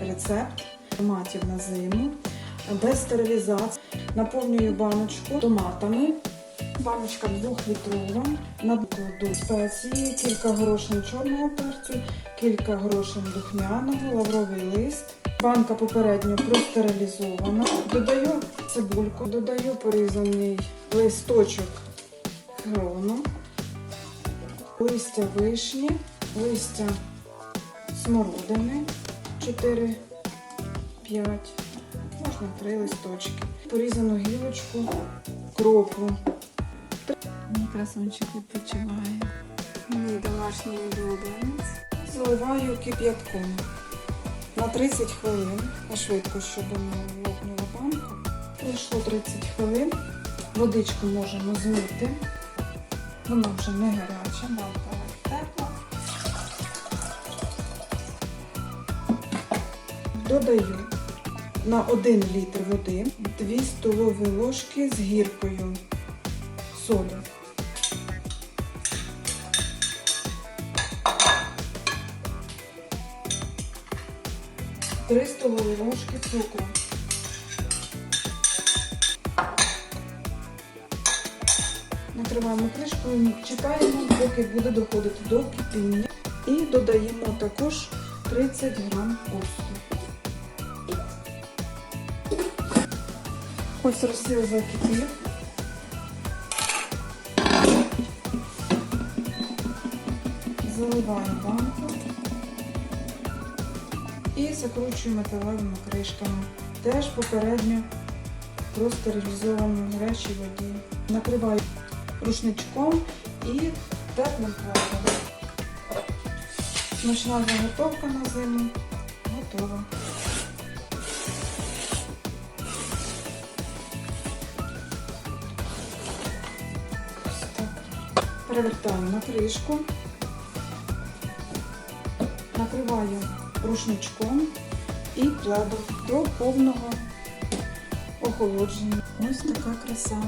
рецепт томатів на зиму без стерилізації. Наповнюю баночку томатами. Баночка 2-літрова. Накладу спеції, кілька горошин чорного перцю, кілька горошин духмяного, лавровий лист. Банка попередньо простерилізована. Додаю цибульку, додаю порізаний листочок хрону, листя вишні, листя смородини 4-5, можна 3 листочки, порізану гілочку, кропу. Мій красунчик відпочиває. Мій домашній улюбленець. Заливаю кип'ятком на 30 хвилин, а швидко, щоб не лопнула банка. Пройшло 30 хвилин, водичку можемо змити. Вона вже не гаряча, банка Додаю на 1 літр води 2 столові ложки з гіркою соди. Три столові ложки цукру. Накриваємо кришкою, чекаємо, поки буде доходити до кипіння. І додаємо також 30 грам оцту. Ось розсіл закипів. Заливаю банку і закручую металевими кришками. Теж попередньо простерилізовані гарячій воді. Накриваю рушничком і теплим плавом. Смачна заготовка на зиму готова. Перевертаю на кришку. Накриваю рушничком і пледом до повного охолодження. Ось така краса.